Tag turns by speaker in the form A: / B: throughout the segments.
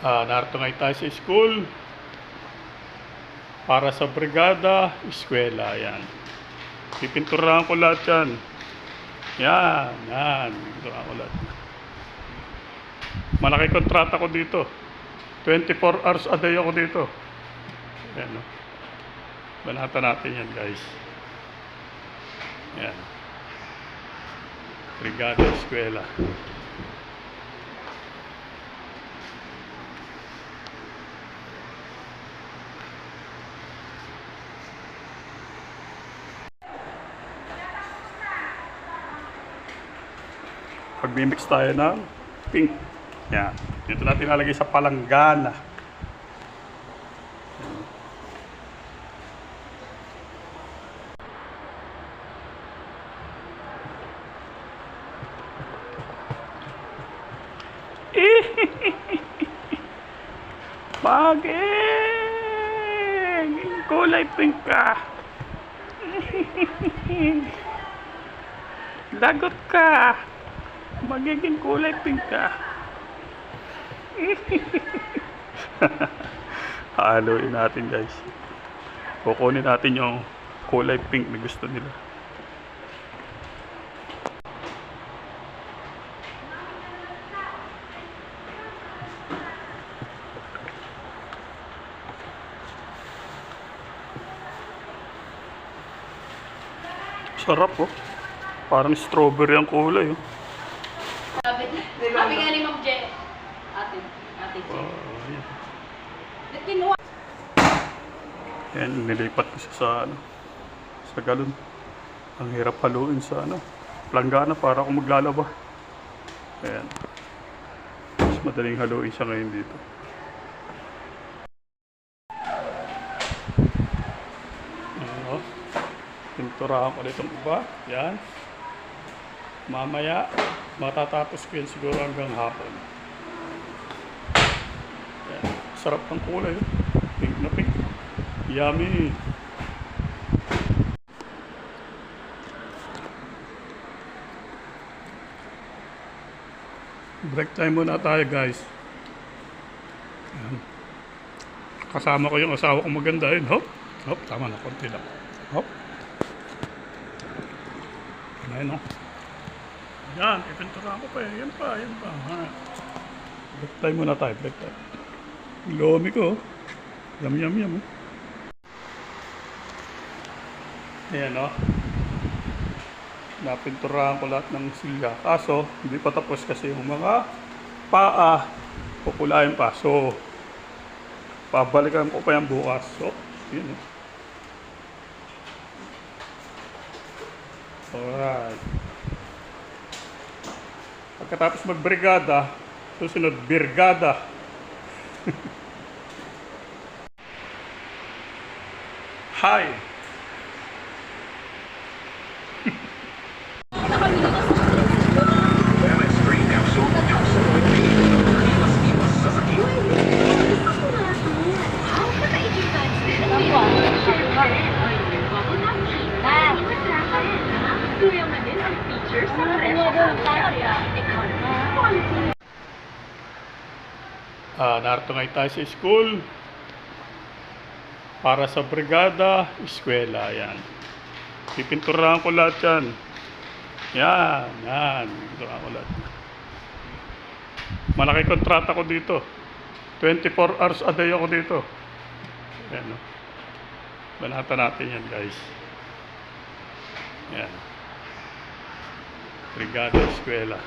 A: Ah, narito ngayon tayo sa school. Para sa brigada, eskwela, yan. Pipinturahan ko lahat yan. Yan, yan. Pipinturahan ko lahat. Malaki kontrata ko dito. 24 hours a day ako dito. Yan, no? Banatan natin yan, guys. Yan. Brigada, eskwela. Pag-mix tayo ng pink. Yan. Dito natin ilalagay sa palanggana. Baging! Kulay pink ka. Lagot ka. Magiging kulay pink ka. Haluin natin guys. Kukunin natin yung kulay pink na gusto nila. Sarap oh. Parang strawberry ang kulay oh.
B: Sabi, sabi nga ni Ma'am Je, ate, ate.
A: Oh, yan.
B: Ba't kinuha?
A: Yan, nilipat ko siya sa ano, sa galon. Ang hirap haluin sa ano, planggana para kung maglalaba. Ayan. Mas madaling haluin siya ngayon dito. Ayan o. Pinturahan ko nitong iba. Yan. Mamaya, matatapos ko yan siguro hanggang hapon. Ayan. Sarap ng kulay. Pink na pink. Yummy. Break time muna tayo guys. Ayan. Kasama ko yung asawa kong maganda yun. Hop. Hop. Tama na. Konti lang. Hop. Ayan o. Yan. Ipintura ko pa eh. Yan pa. Yan pa. Ha. Break time muna tayo. Break time. Lomi ko. oh. Yum yum yum. oh. Ayan o. Napinturahan ko lahat ng silya. Kaso, hindi pa tapos kasi yung mga paa, kukulayan pa. So, pabalikan ko pa yan bukas. So, yun o. Alright. Pagkatapos magbrigada, susunod birgada. Hi!
B: sa presyo ng area economy.
A: Ah, narito ngayon tayo sa school. Para sa brigada, eskwela, yan. Pipinturahan ko lahat yan. Yan, yan. Pipinturahan ko lahat. Malaki kontrata ko dito. 24 hours a day ako dito. Yan, no? Banatan natin yan, guys. Yan. Brigada, eskwela.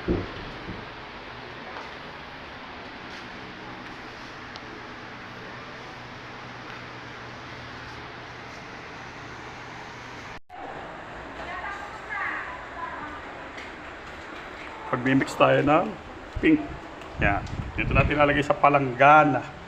A: Pag-mix tayo ng pink. Yan. Dito natin ilalagay sa palanggana.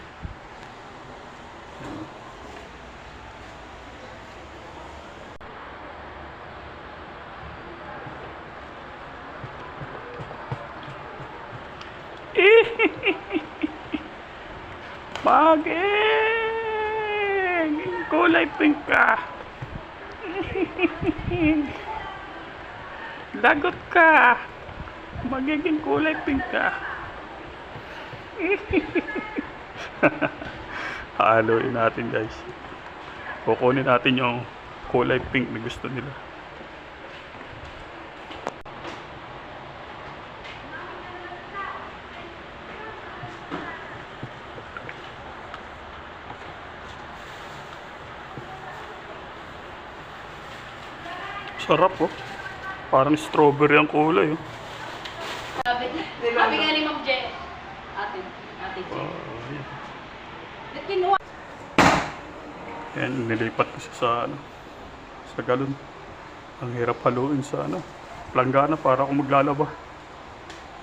A: Baging! Kulay pink ka. Lagot ka! Magiging kulay pink ka. Haluin natin guys. Kukunin natin yung kulay pink na gusto nila. Sarap oh. Parang strawberry ang kulay oh.
B: Sabi, sabi nga ni Ma'am Je. Ate, ate Je.
A: Oh, yan.
B: Ba't kinuha?
A: Yan, nilipat ko siya sa ano, sa galon. Ang hirap haluin sa ano, planggana para ako maglalaba.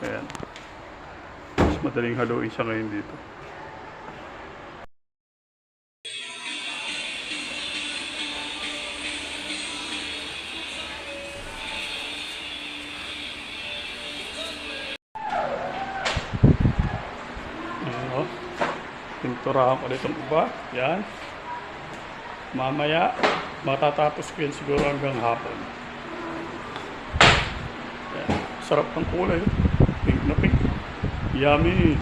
A: Ayan. Mas madaling haluin siya ngayon dito. Pinturahan ko ang iba. Yan. Mamaya, matatapos ko yan siguro hanggang hapon. Yan. Sarap ng kulay. Pink na pink. Yummy.